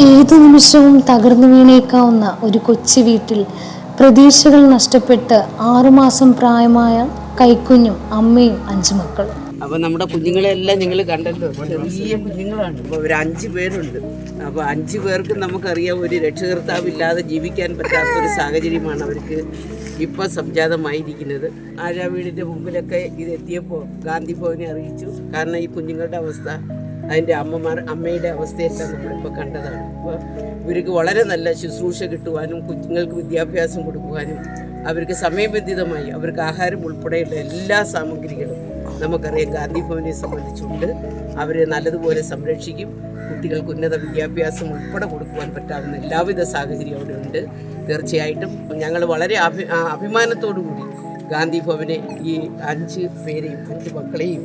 ഏതു നിമിഷവും തകർന്നു വീണേക്കാവുന്ന ഒരു കൊച്ചു വീട്ടിൽ പ്രതീക്ഷകൾ നഷ്ടപ്പെട്ട് ആറുമാസം പ്രായമായ കൈക്കുഞ്ഞും അമ്മയും അഞ്ചു മക്കളും. അപ്പൊ നമ്മുടെ കുഞ്ഞുങ്ങളെല്ലാം നിങ്ങൾ കണ്ടല്ലോ. ചെറിയ കുഞ്ഞുങ്ങളാണ്. അപ്പൊ ഒരു അഞ്ചു പേരുണ്ട്. അപ്പൊ അഞ്ചു പേർക്ക് നമുക്കറിയാം ഒരു രക്ഷകർത്താവ് ഇല്ലാതെ ജീവിക്കാൻ പറ്റാത്ത ഒരു സാഹചര്യമാണ് അവർക്ക് ഇപ്പൊ സംജാതമായിരിക്കുന്നത്. ആഴാ വീടിന്റെ മുമ്പിലൊക്കെ ഇത് എത്തിയപ്പോൾ ഗാന്ധി ഭവനെ അറിയിച്ചു. കാരണം ഈ കുഞ്ഞുങ്ങളുടെ അവസ്ഥ അതിന്റെ അമ്മമാർ അമ്മയുടെ അവസ്ഥയെല്ലാം നമ്മളിപ്പോൾ കണ്ടതാണ്. അപ്പോൾ ഇവർക്ക് വളരെ നല്ല ശുശ്രൂഷ കിട്ടുവാനും കുഞ്ഞുങ്ങൾക്ക് വിദ്യാഭ്യാസം കൊടുക്കുവാനും അവർക്ക് സമയബന്ധിതമായി അവർക്ക് ആഹാരം ഉൾപ്പെടെയുള്ള എല്ലാ സാമഗ്രികളും നമുക്കറിയാം ഗാന്ധി ഭവനെ സംബന്ധിച്ചുകൊണ്ട് അവരെ നല്ലതുപോലെ സംരക്ഷിക്കും. കുട്ടികൾക്ക് ഉന്നത വിദ്യാഭ്യാസം ഉൾപ്പെടെ കൊടുക്കുവാൻ പറ്റാവുന്ന എല്ലാവിധ സാഹചര്യം അവിടെ ഉണ്ട് തീർച്ചയായിട്ടും ഞങ്ങൾ വളരെ അഭി അഭിമാനത്തോടു കൂടി ഗാന്ധി ഭവനെ ഈ അഞ്ച് പേരെയും അഞ്ച് മക്കളെയും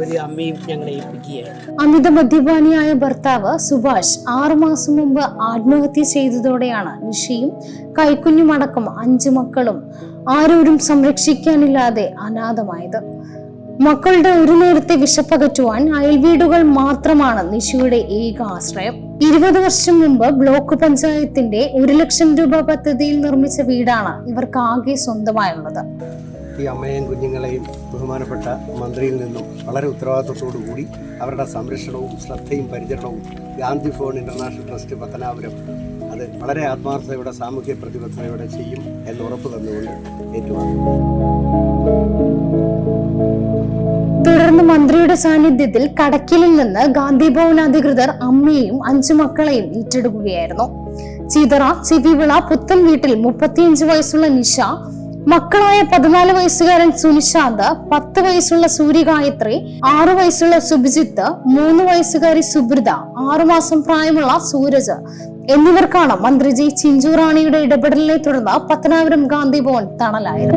ഒരു അമ്മയും ഞങ്ങളെ ഏൽപ്പിക്കുകയാണ്. അമിത മദ്യപാനിയായ ഭർത്താവ് സുഭാഷ് ആറുമാസം മുമ്പ് ആത്മഹത്യ ചെയ്തതോടെയാണ് നിഷയും കൈക്കുഞ്ഞുമടക്കം അഞ്ച് മക്കളും ആരോരും സംരക്ഷിക്കാനില്ലാതെ അനാഥമായത്. മക്കളുടെ ഒരു നേരത്തെ വിശപ്പകറ്റുവാൻ അയൽവീടുകൾ മാത്രമാണ് നിഷയുടെ ഏക ആശ്രയം. ഇരുപത് വർഷം മുമ്പ് ബ്ലോക്ക് പഞ്ചായത്തിന്റെ ഒരു ലക്ഷം രൂപ പദ്ധതിയിൽ നിർമ്മിച്ച വീടാണ് ഇവർക്ക് ആകെ സ്വന്തമായുള്ളത്. ഈ അമ്മയെയും കുഞ്ഞുങ്ങളെയും ബഹുമാനപ്പെട്ട മന്ത്രിയിൽ നിന്നും വളരെ കൂടി അവരുടെ സംരക്ഷണവും ശ്രദ്ധയും പരിചരണവും ഗാന്ധി ഫോൺ ഇന്റർനാഷണൽ ട്രസ്റ്റ് പത്തനാപുരം അത് വളരെ ആത്മാർത്ഥതയോടെ സാമൂഹ്യ പ്രതിബദ്ധതയോടെ ചെയ്യും എന്ന് ഉറപ്പ് തന്നുകൊണ്ട് ഏറ്റുവാങ്ങുന്നു. തുടർന്ന് മന്ത്രിയുടെ സാന്നിധ്യത്തിൽ കടക്കിലിൽ നിന്ന് ഗാന്ധി ഭവൻ അധികൃതർ അമ്മയെയും അഞ്ചു മക്കളെയും ഏറ്റെടുക്കുകയായിരുന്നു ചിതറ ചിവിവിള പുത്തൻ വീട്ടിൽ മുപ്പത്തിയഞ്ച് വയസ്സുള്ള നിഷ മക്കളായ പതിനാല് വയസ്സുകാരൻ സുനിശാന്ത് പത്ത് വയസ്സുള്ള സൂര്യഗായത്രി ആറു വയസ്സുള്ള സുഭിജിത്ത് മൂന്ന് വയസ്സുകാരി സുബ്രിത ആറുമാസം പ്രായമുള്ള സൂരജ് എന്നിവർക്കാണ് മന്ത്രി ജി ചിഞ്ചുറാണിയുടെ ഇടപെടലിനെ തുടർന്ന് പത്തനാപുരം ഗാന്ധി ഭവൻ തണലായത്.